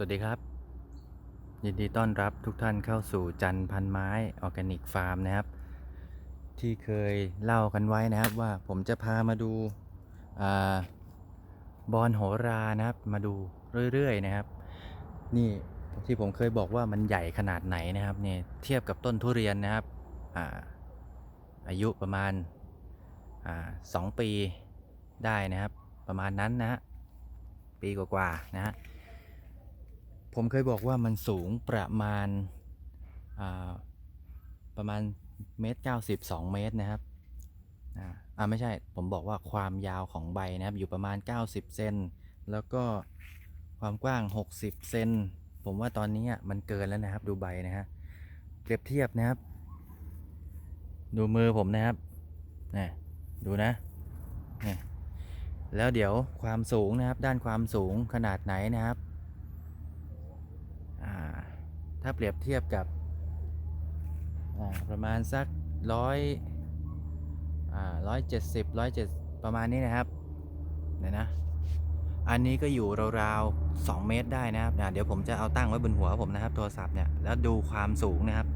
สวัสดีครับ ยินดีต้อนรับทุกท่านเข้าสู่จันพันไม้ออร์แกนิกฟาร์มนะครับ ที่เคยเล่ากันไว้นะครับว่าผมจะพามาดูอาบอนโหรานะครับ มาดูเรื่อยๆนะครับ นี่ที่ผมเคยบอกว่ามันใหญ่ขนาดไหนนะครับเนี่ยเทียบกับต้นทุเรียนนะครับอาอายุประมาณอาสองปีได้นะครับ ประมาณนั้นนะฮะปีกว่าๆนะฮะ ผมเคยบอกว่ามันสูงประมาณาประมาณเมตรเก้าสิบสองเมตรนะครับอ่าไม่ใช่ผมบอกว่าความยาวของใบนะครับอยู่ประมาณ 90เซนแล้วก็ความกว้าง 60เซนผมว่าตอนนี้อะมันเกินแล้วนะครับดูใบนะฮะเปรียบเทียบนะครับ ดูมือผมนะครับนี่ดูนะนี่แล้วเดี๋ยวความสูงนะครับด้านความสูงขนาดไหนนะครับ อ่า ถ้าเปรียบเทียบกับประมาณสักร้อยร้อยเจ็ดสิบร้อยเจ็ดประมาณนี้นะครับเดี๋ยนะ อันนี้ก็อยู่ราวๆสองเมตรได้นะครับเดี๋ยวผมจะเอาตั้งไว้บนหัวผมนะครับโทรศัพท์เนี่ยแล้วดูความสูงนะครับ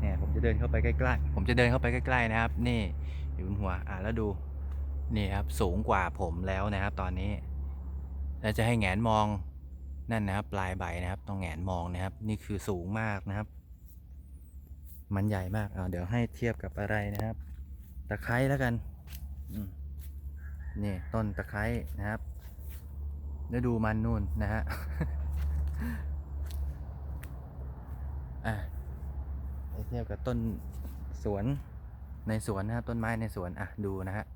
เนี่ยผมจะเดินเข้าไปใกล้ๆ ผมจะเดินเข้าไปใกล้ๆนะครับ นี่อยู่บนหัวอ่าแล้วดูนี่ครับสูงกว่าผมแล้วนะครับ ตอนนี้แล้วจะให้แงนมอง นั่นนะครับ ปลายใบนะครับต้องแงนมองนะครับ นี่คือสูงมากนะครับ มันใหญ่มากเอาเดี๋ยวให้เทียบกับอะไรนะครับ ตะไคร้แล้วกันนี่ต้นตะไคร้นะครับแล้วดูมันนู่นนะฮะอะไปเทียบกับต้นสวนในสวนนะครับ ต้นไม้ในสวนอะดูนะฮะ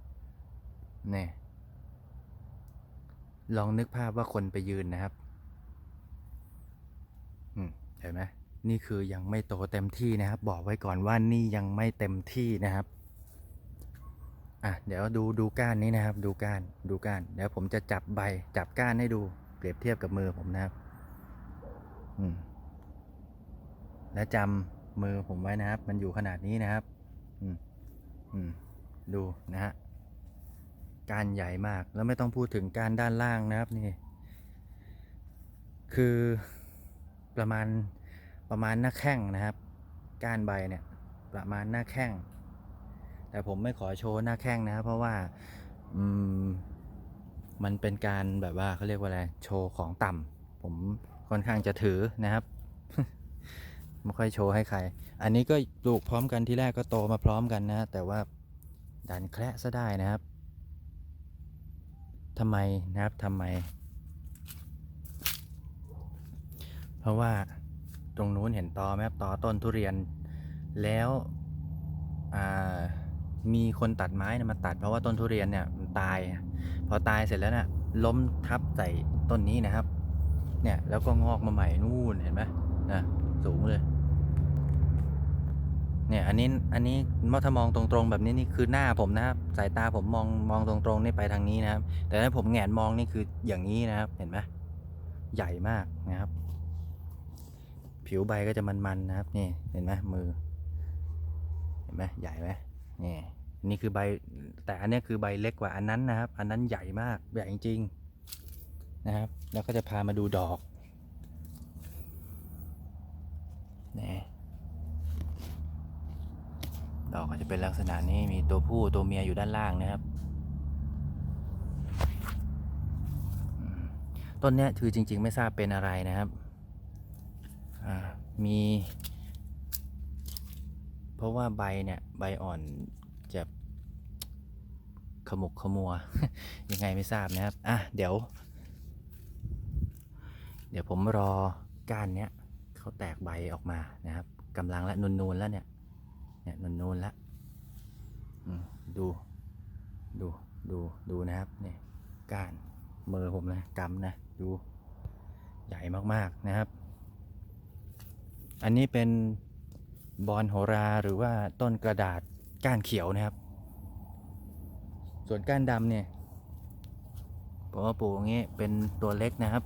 นี่ลองนึกภาพว่าคนไปยืนนะครับ เห็นไหมนี่คือยังไม่โตเต็มที่นะครับ บอกไว้ก่อนว่านี่ยังไม่เต็มที่นะครับอะเดี๋ยวดูดูก้านนี้นะครับ ดูก้านดูก้านเดี๋ยวผมจะจับใบจับก้านให้ดูเปรียบเทียบกับมือผมนะครับ อืมและจำมือผมไว้นะครับ มันอยู่ขนาดนี้นะครับ อืมอืมดูนะฮะก้านใหญ่มากแล้วไม่ต้องพูดถึงก้านด้านล่างนะครับนี่ คือ ประมาณประมาณหน้าแข้งนะครับ ก้านใบเนี่ยประมาณหน้าแข้ง แต่ผมไม่ขอโชว์หน้าแข้งนะครับเพราะว่าอืมมันเป็นการแบบว่าเขาเรียกว่าอะไรโชว์ของต่ำผมค่อนข้างจะถือนะครับไม่ค่อยโชว์ให้ใคร อันนี้ก็ปลูกพร้อมกันที่แรกก็โตมาพร้อมกันนะ แต่ว่าดันแคระซะได้นะครับทำไมนะครับทำไม เพราะว่าตรงนู้นเห็นตอไหมครับตอต้นทุเรียน แล้วมีคนตัดไม้นยมาตัดเพราะว่าต้นทุเรียนเนี่ยมันตาย พอตายเสร็จแล้วน่ะล้มทับใส่ต้นนี้นะครับ เนี่ยแล้วก็งอกมาใหม่นู่นเห็นไหมนะสูงเลย เนี่ยอันนี้อันนี้ถ้ามองตรงๆแบบนี้นี่คือหน้าผมนะครับ สายตาผมมองมองตรงๆนี่ไปทางนี้นะครับ แต่ถ้าผมแงนมองนี่คืออย่างนี้นะครับ เห็นไหมใหญ่มากนะครับ ผิวใบก็จะมันๆนะครับนี่เห็นไหมมือเห็นไหมใหญ่ไหมนี่นี่คือใบแต่อันนี้คือใบเล็กกว่าอันนั้นนะครับ อันนั้นใหญ่มากใหญ่จริงๆนะครับ แล้วก็จะพามาดูดอกนี่ดอกก็จะเป็นลักษณะนี้มีตัวผู้ตัวเมียอยู่ด้านล่างนะครับต้นนี้คือจริง ๆ ไม่ทราบเป็นอะไรนะครับ มี เพราะว่าใบเนี่ย ใบอ่อนจะขมุกขมัว ยังไงไม่ทราบนะครับ อะ เดี๋ยว เดี๋ยวผมรอก้านเนี้ยเขาแตกใบออกมานะครับกำลังละนูนๆแล้วเนี่ย เนี่ยนูนๆแล้วดู ดู ดู ดูนะครับ เนี่ยก้านมือผมนะกำนะ ดู ใหญ่มากๆนะครับ อันนี้เป็นบอนโหราหรือว่าต้นกระดาษก้านเขียวนะครับ ส่วนก้านดำเนี่ยผมว่าปลูกอย่างนี้เป็นตัวเล็กนะครับ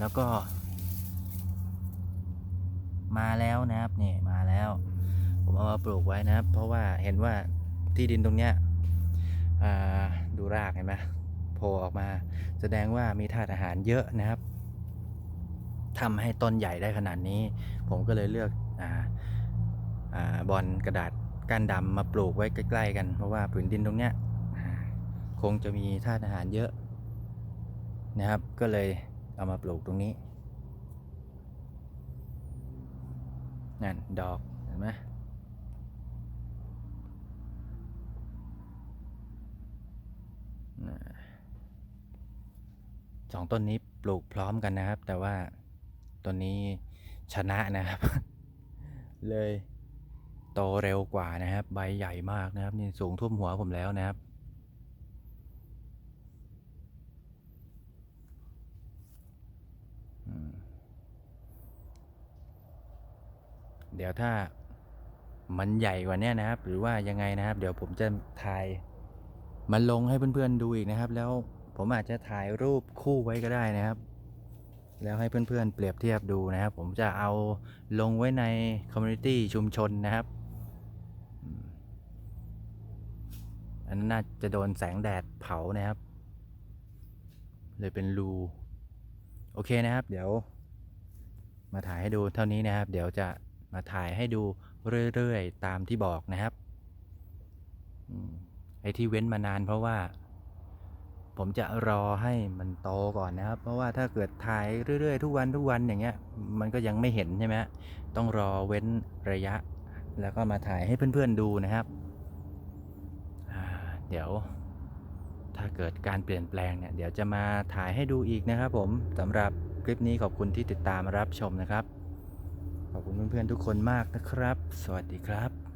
แล้วก็ มาแล้วนะครับนี่มาแล้ว ผมเอามาปลูกไว้นะครับ เพราะว่าเห็นว่าที่ดินตรงเนี้ยดูรากเห็นไหมโผล่ออกมา แสดงว่ามีธาตุอาหารเยอะนะครับ ทำให้ต้นใหญ่ได้ขนาดนี้ ผมก็เลยเลือกอาอาบอลกระดาษก้านดำมาปลูกไว้ใกล้ ๆ กัน เพราะว่าผืนดินตรงเนี้ยคงจะมีธาตุอาหารเยอะนะครับ ก็เลยเอามาปลูกตรงนี้นั่นดอกเห็นไหมสองต้นนี้ปลูกพร้อมกันนะครับ แต่ว่า ต้นนี้ชนะนะครับ เลยโตเร็วกว่านะครับ ใบใหญ่มากนะครับ นี่สูงท่วมหัวผมแล้วนะครับ เดี๋ยวถ้ามันใหญ่กว่านี้นะครับ หรือว่ายังไงนะครับ เดี๋ยวผมจะถ่ายมันลงให้เพื่อนๆดูอีกนะครับ แล้วผมอาจจะถ่ายรูปคู่ไว้ก็ได้นะครับ แล้วให้เพื่อนๆเปรียบเทียบดูนะครับ ผมจะเอาลงไว้ในคอมมูนิตี้ชุมชนนะครับ อันนั้นน่าจะโดนแสงแดดเผานะครับ เลยเป็นรู โอเคนะครับ เดี๋ยว มาถ่ายให้ดูเท่านี้นะครับ เดี๋ยวจะมาถ่ายให้ดูเรื่อยๆ ตามที่บอกนะครับไอ้ที่เว้นมานานเพราะว่า ผมจะรอให้มันโตก่อนนะครับ เพราะว่าถ้าเกิดถ่ายเรื่อยๆ ทุกวันทุกวันอย่างเงี้ย มันก็ยังไม่เห็นใช่ไหมต้องรอเว้นระยะ แล้วก็มาถ่ายให้เพื่อนๆดูนะครับ เดี๋ยวถ้าเกิดการเปลี่ยนแปลงเนี่ย เดี๋ยวจะมาถ่ายให้ดูอีกนะครับผมสำหรับคลิปนี้ขอบคุณที่ติดตามรับชมนะครับ ขอบคุณเพื่อนๆทุกคนมากนะครับ สวัสดีครับ